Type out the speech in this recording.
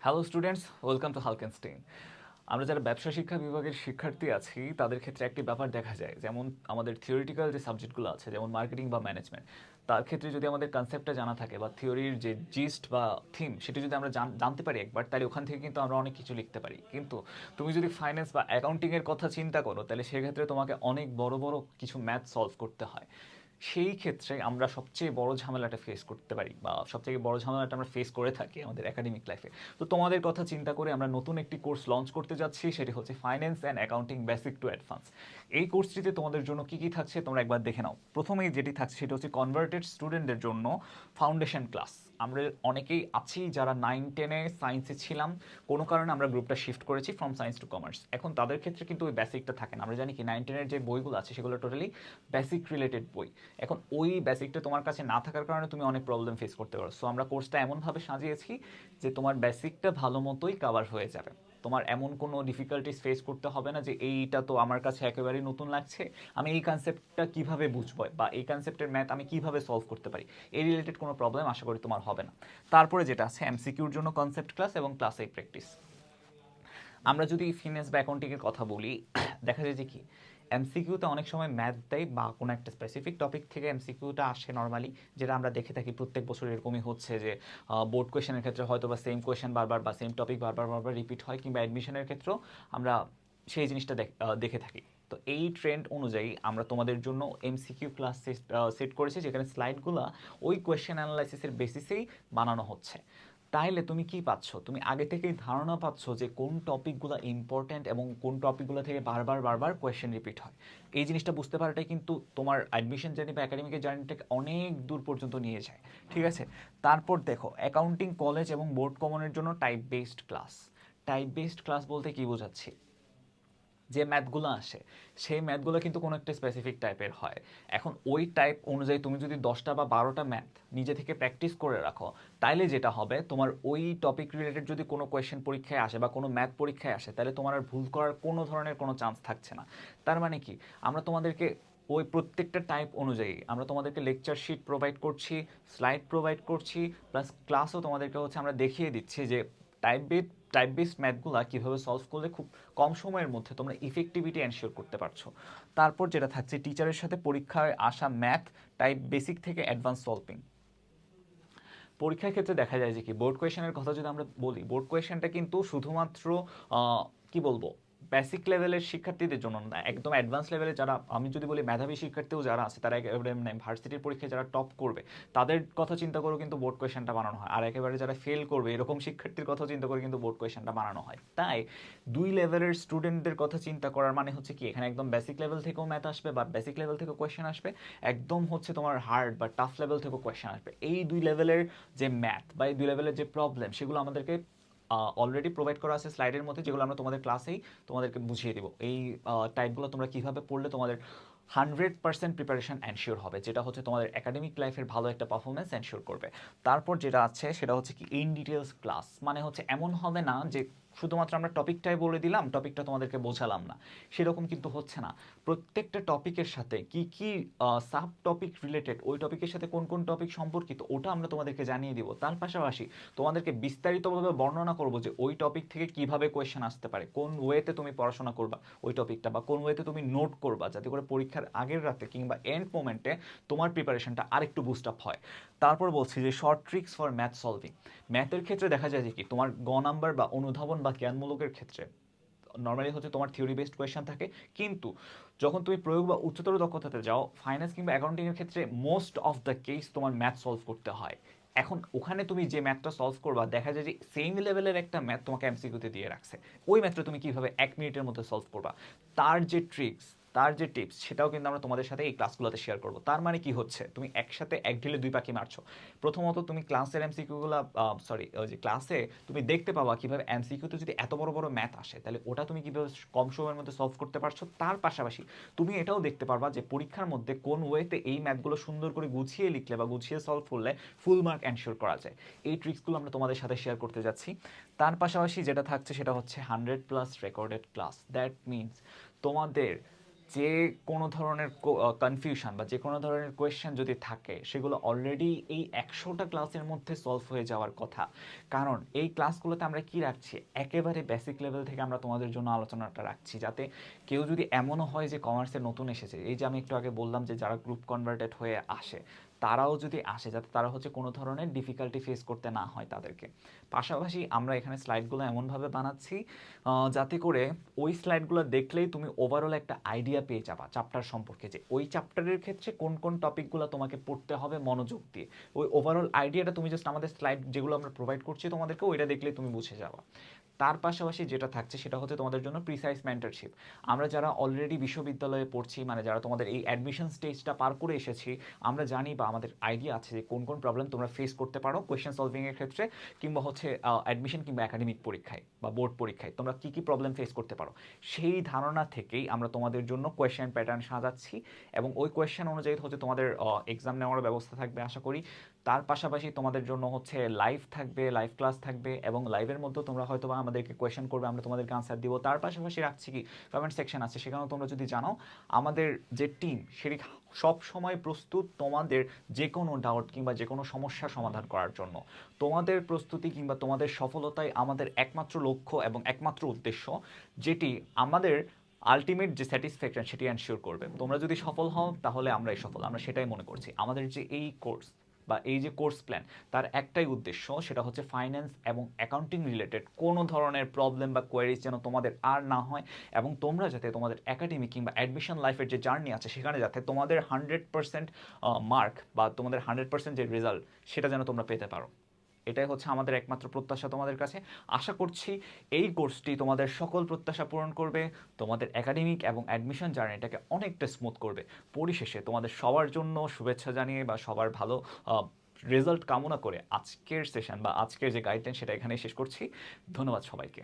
Hello students welcome to হালকেনস্টেইন আমরা যারা ব্যবসা শিক্ষা বিভাগের শিক্ষার্থী আছি, তাদের ক্ষেত্রে একটি ব্যাপার দেখা যায়। যেমন আমাদের থিওরিটিক্যাল যে সাবজেক্টগুলো আছে, যেমন মার্কেটিং বা ম্যানেজমেন্ট তার ক্ষেত্রে যদি আমাদের কনসেপ্টটা জানা থাকে বা থিওরির যে জিস্ট বা থিম সেটি যদি আমরা জান- জানতে পারি একবার, তাহলে ওখান থেকে কিন্তু আমরা অনেক কিছু লিখতে পারি। কিন্তু তুমি যদি ফাইন্যান্স বা অ্যাকাউন্টিংয়ের কথা চিন্তা করো, তাহলে সেক্ষেত্রে তোমাকে অনেক বড় বড় কিছু ম্যাথ সলভ করতে হয়। সেই ক্ষেত্রে আমরা সবচেয়ে বড় ঝামেলাটা ফেস করতে পারি বা সবথেকে বড় ঝামেলাটা আমরা ফেস করে থাকি আমাদের একাডেমিক লাইফে তো তোমাদের কথা চিন্তা করে আমরা নতুন একটি কোর্স লঞ্চ করতে যাচ্ছি, সেটি হচ্ছে finance and accounting basic to advance এই কোর্সটিতে তোমাদের জন্য কি কী থাকছে তোমরা একবার দেখে নাও। প্রথমেই যেটি থাকছে সেটা হচ্ছে কনভার্টেড স্টুডেন্টদের জন্য ফাউন্ডেশন ক্লাস আমরা অনেকেই আছি যারা নাইন টেনে সায়েন্সে ছিলাম। কোনো কারণে আমরা গ্রুপটা শিফট করেছি ফ্রম সায়েন্স টু কমার্স এখন তাদের ক্ষেত্রে কিন্তু ওই বেসিকটা থাকে না। আমরা জানি কি নাইন টেনের যে বইগুলো আছে, সেগুলো টোটালি বেসিক রিলেটেড বই। এখন ওই বেসিকটা তোমার কাছে না থাকার কারণে তুমি অনেক প্রবলেম ফেস করতে পারো। সো আমরা কোর্সটা এমনভাবে সাজিয়েছি যে তোমার বেসিকটা ভালো মতোই কাভার হয়ে যাবে। তোমার এমন কোনো ডিফিকাল্টিস ফেস করতে হবে না যে এইটা তো আমার কাছে একেবারেই নতুন লাগছে। আমি এই কনসেপ্টটা কীভাবে বুঝব বা এই কনসেপ্টের ম্যাথ আমি কীভাবে সলভ করতে পারি? এই রিলেটেড কোনো প্রবলেম আশা করি তোমার হবে না। তারপরে যেটা আছে এমসিকিউর জন্য কনসেপ্ট ক্লাস এবং ক্লাস এই প্র্যাকটিস আমরা যদি ফিনান্স বা অ্যাকাউন্টিংয়ের কথা বলি, দেখা যায় যে কি এমসিকিউতে অনেক সময় ম্যাথ দেয় বা কোনো একটা স্পেসিফিক টপিক থেকে এমসিকিউটা আসে নর্মালি যেটা আমরা দেখে থাকি প্রত্যেক বছর এরকমই হচ্ছে যে বোর্ড কোয়েশনের ক্ষেত্রে হয়তো বা সেম কোয়েশন বারবার বা সেম টপিক বারবার বারবার রিপিট হয় কিংবা অ্যাডমিশনের ক্ষেত্রেও আমরা সেই জিনিসটা দেখ- থাকি। তো এই ট্রেন্ড অনুযায়ী আমরা তোমাদের জন্য এমসিকিউ ক্লাস সেট করেছি যেখানে স্লাইডগুলো ওই কোয়েশ্চেন অ্যানালাইসিসের বেসিসেই বানানো হচ্ছে। তাইলে তুমি কি পাচ্ছ? তুমি আগে থেকেই ধারণা পাচ্ছ যে কোন টপিকগুলো ইম্পর্ট্যান্ট এবং কোন টপিকগুলো থেকে বারবার বারবার কোয়েশ্চেন রিপিট হয়। এই জিনিসটা বুঝতে পারাটাই কিন্তু তোমার অ্যাডমিশন জার্নি বা একাডেমিকের জার্নিটাকে অনেক দূর পর্যন্ত নিয়ে যায়। ঠিক আছে? তারপর দেখো অ্যাকাউন্টিং কলেজ এবং বোর্ড কমনের জন্য type based class type based class বলতে কি বোঝাচ্ছি? যে ম্যাথগুলো আসে, সেই ম্যাথগুলো কিন্তু কোনো একটা স্পেসিফিক টাইপের হয়। এখন ওই টাইপ অনুযায়ী তুমি যদি দশটা বা বারোটা ম্যাথ নিজে থেকে প্র্যাকটিস করে রাখো, তাইলে যেটা হবে, তোমার ওই টপিক রিলেটেড যদি কোনো কোয়েশ্চেন পরীক্ষায় আসে বা কোনো ম্যাথ পরীক্ষায় আসে তাহলে তোমার আর ভুল করার কোনো ধরনের কোনো চান্স থাকছে না। তার মানে কি? আমরা তোমাদেরকে ওই প্রত্যেকটা টাইপ অনুযায়ী আমরা তোমাদেরকে লেকচার শিট প্রোভাইড করছি স্লাইড প্রোভাইড করছি প্লাস ক্লাসও তোমাদেরকে হচ্ছে আমরা দেখিয়ে দিচ্ছি যে টাইপ বেড টাইপ বেসড ম্যাথগুলো কীভাবে সলভ করলে খুব কম সময়ের মধ্যে তোমরা ইফেক্টিভিটি এনশিওর করতে পারছ। তারপর যেটা থাকছে টিচারের সাথে পরীক্ষায় আসা ম্যাথ টাইপ বেসিক থেকে অ্যাডভান্স সলভিং পরীক্ষার ক্ষেত্রে দেখা যায় যে কি বোর্ড কোয়েশনের কথা যদি আমরা বলি বোর্ড কোয়েশনটা কিন্তু শুধুমাত্র কি বলব বেসিক লেভেলের শিক্ষার্থীদের জন্য না, একদম অ্যাডভান্স লেভেলে যারা, আমি যদি বলি মেধাবী শিক্ষার্থীও যারা আছে, তারা একেবারে মানে ভার্সিটির পরীক্ষায় যারা টপ করবে, তাদের কথা চিন্তা করেও কিন্তু বোর্ড কোয়েশনটা বানানো হয়। আর একেবারে যারা ফেল করবে, এরকম শিক্ষার্থীর কথা চিন্তা করে কিন্তু বোর্ড কোয়েশনটা বানানো হয়। তাই দুই লেভেলের স্টুডেন্টদের কথা চিন্তা করার মানে হচ্ছে কি, এখানে একদম বেসিক লেভেল থেকেও ম্যাথ আসবে বা বেসিক লেভেল থেকেও কোয়েশ্চেন আসবে, একদম হচ্ছে তোমার হার্ড বা টাফ লেভেল থেকেও কোয়েশ্চেন আসবে। এই দুই লেভেলের যে ম্যাথ বা এই দুই লেভেলের যে প্রবলেম সেগুলো আমাদেরকে অলরেডি প্রোভাইড করা আছে স্লাইডের মধ্যে, যেগুলো আমরা তোমাদের ক্লাসেই তোমাদেরকে বুঝিয়ে দেবো। এই টাইপগুলো তোমরা কীভাবে পড়লে তোমাদের হান্ড্রেড পার্সেন্ট প্রিপারেশন এনশিওর হবে, যেটা হচ্ছে তোমাদের একাডেমিক লাইফের ভালো একটা পারফরমেন্স এনশিওর করবে। তারপর যেটা আছে সেটা হচ্ছে কি ইন ডিটেলস ক্লাস মানে হচ্ছে এমন হবে না যে শুধুমাত্র আমরা টপিকটাই বলে দিলাম, টপিকটা তোমাদেরকে বোঝালাম না। সেরকম কিন্তু হচ্ছে না। প্রত্যেকটা টপিকের সাথে কি কি সাব টপিক রিলেটেড ওই টপিকের সাথে কোন কোন টপিক সম্পর্কিত, ওটা আমরা তোমাদেরকে জানিয়ে দিব। তার পাশাপাশি তোমাদেরকে বিস্তারিতভাবে বর্ণনা করব যে ওই টপিক থেকে কীভাবে কোয়েশ্চেন আসতে পারে, কোন ওয়েতে তুমি পড়াশোনা করবা, ওই টপিকটা বা কোন ওয়েতে তুমি নোট করবা, যাতে করে পরীক্ষার আগের রাতে কিংবা এন্ড মোমেন্টে তোমার প্রিপারেশনটা আরেকটু বুস্ট আপ হয়। তারপর বলছি যে short tricks for math solving ম্যাথের ক্ষেত্রে দেখা যায় যে কি, তোমার গ নাম্বার বা অনুধাবন বা জ্ঞানমূলকের ক্ষেত্রে নর্মালি হচ্ছে তোমার থিওরি বেসড কোয়েশন থাকে। কিন্তু যখন তুমি প্রয়োগ বা উচ্চতর দক্ষতাতে যাও ফাইন্যান্স কিংবা অ্যাকাউন্টিংয়ের ক্ষেত্রে মোস্ট অফ দ্য কেস তোমার ম্যাথ সলভ করতে হয়। এখন ওখানে তুমি যে ম্যাথটা সলভ করবা, দেখা যায় যে সেম লেভেলের একটা ম্যাথ তোমাকে এমসিকিউতে দিয়ে রাখছে। ওই ম্যাথটা তুমি কীভাবে এক মিনিটের মধ্যে সলভ করবা? তার যে ট্রিক্স তার যে টিপস সেটাও কিন্তু আমরা তোমাদের সাথে এই ক্লাসগুলোতে শেয়ার করব। তার মানে কি হচ্ছে? তুমি একসাথে এক ঢিলে দুই পাখি মারছো। প্রথমত তুমি ক্লাসের এমসিকিউগুলো সরি যে ক্লাসে তুমি দেখতে পাবা কীভাবে এমসিকিউতে যদি এত বড় বড় ম্যাথ আসে, তাহলে ওটা তুমি কীভাবে কম সময়ের মধ্যে সলভ করতে পারছ? তার পাশাপাশি তুমি এটাও দেখতে পারবা যে পরীক্ষার মধ্যে কোন ওয়েতে এই ম্যাথগুলো সুন্দর করে গুছিয়ে লিখলে বা গুছিয়ে সলভ করলে ফুল মার্ক এনশিওর করা যায়। এই ট্রিক্সগুলো আমরা তোমাদের সাথে শেয়ার করতে যাচ্ছি। তার পাশাপাশি যেটা থাকছে সেটা হচ্ছে hundred plus recorded class that means তোমাদের যে কোনো ধরনের কনফিউশন বা যে কোনো ধরনের কোয়েশ্চেন যদি থাকে, সেগুলো অলরেডি এই একশোটা ক্লাসের মধ্যে সলভ হয়ে যাওয়ার কথা। কারণ এই ক্লাসগুলোতে আমরা কি রাখছি? একেবারে বেসিক লেভেল থেকে আমরা তোমাদের জন্য আলোচনাটা রাখছি, যাতে কেউ যদি এমনও হয় যে কমার্সে নতুন এসেছে। এই যে আমি একটু আগে বললাম যে যারা গ্রুপ কনভার্টেড হয়ে আসে তারাও যদি আসে, যাতে তারা হচ্ছে কোনো ধরনের ডিফিকাল্টি ফেস করতে না হয় তাদেরকে। পাশাপাশি আমরা এখানে স্লাইডগুলো এমনভাবে বানাচ্ছি যাতে করে ওই স্লাইডগুলো দেখলেই তুমি ওভারঅল একটা আইডিয়া পেয়ে যাবা চ্যাপ্টার সম্পর্কে যে ওই চ্যাপ্টারের ক্ষেত্রে কোন কোন টপিকগুলো তোমাকে পড়তে হবে মনোযোগ দিয়ে। ওই ওভারঅল আইডিয়াটা তুমি জাস্ট আমাদের স্লাইড যেগুলো আমরা প্রোভাইড করছি তোমাদেরকে, ওইটা দেখলেই তুমি বুঝে যাবা। তার পাশাপাশি যেটা থাকছে সেটা হচ্ছে তোমাদের জন্য প্রিসাইজ মেন্টারশিপ আমরা যারা অলরেডি বিশ্ববিদ্যালয়ে পড়ছি মানে যারা তোমাদের এই অ্যাডমিশন স্টেজটা পার করে এসেছি, আমরা জানি বা আমাদের আইডিয়া আছে যে কোন কোন প্রবলেম তোমরা ফেস করতে পারো কোয়েশ্চেন সলভিংয়ের ক্ষেত্রে কিংবা হচ্ছে অ্যাডমিশন কিংবা একাডেমিক পরীক্ষায় বা বোর্ড পরীক্ষায় তোমরা কী কী প্রবলেম ফেস করতে পারো। সেই ধারণা থেকেই আমরা তোমাদের জন্য কোয়েশ্চেন প্যাটার্ন সাজাচ্ছি এবং ওই কোয়েশ্চেন অনুযায়ী হচ্ছে তোমাদের এক্সাম নেওয়ার ব্যবস্থা থাকবে আশা করি। তার পাশাপাশি তোমাদের জন্য হচ্ছে লাইভ থাকবে লাইভ ক্লাস থাকবে এবং লাইভের মধ্যেও তোমরা হয়তো বা আমাদেরকে কোয়েশ্চেন করবে, আমরা তোমাদেরকে আনসার দিব। তার পাশাপাশি রাখছি কি? কমেন্ট সেকশন আছে, সেখানেও তোমরা যদি জানো, আমাদের যে টিম সেটি সব সময় প্রস্তুত তোমাদের যে কোনো ডাউট কিংবা যে কোনো সমস্যা সমাধান করার জন্য। তোমাদের প্রস্তুতি কিংবা তোমাদের সফলতাই আমাদের একমাত্র লক্ষ্য এবং একমাত্র উদ্দেশ্য, যেটি আমাদের আলটিমেট যে স্যাটিসফ্যাকশন সেটি এনশিওর করবে। তোমরা যদি সফল হও, তাহলে আমরাই সফল, আমরা সেটাই মনে করছি। আমাদের যে এই কোর্স বা এই যে কোর্স প্ল্যান, তার একটাই উদ্দেশ্য সেটা হচ্ছে ফাইন্যান্স এবং অ্যাকাউন্টিং রিলেটেড কোনো ধরনের প্রবলেম বা কোয়ারিজ যেন তোমাদের আর না হয় এবং তোমরা যাতে তোমাদের একাডেমি কিংবা অ্যাডমিশন লাইফের যে জার্নি আছে সেখানে যাতে তোমাদের হান্ড্রেড পার্সেন্ট মার্ক বা তোমাদের হান্ড্রেড পার্সেন্ট যে রেজাল্ট সেটা যেন তোমরা পেতে পারো। এটাই হচ্ছে আমাদের একমাত্র প্রত্যাশা তোমাদের কাছে। আশা করছি এই কোর্সটি তোমাদের সকল প্রত্যাশা পূরণ করবে, তোমাদের একাডেমিক এবং অ্যাডমিশন জার্নিটাকে অনেকটা স্মুথ করবে। পরিশেষে তোমাদের সবার জন্য শুভেচ্ছা জানিয়ে বা সবার ভালো রেজাল্ট কামনা করে আজকের সেশন বা আজকের যে গাইডলাইন সেটা এখানেই শেষ করছি। ধন্যবাদ সবাইকে।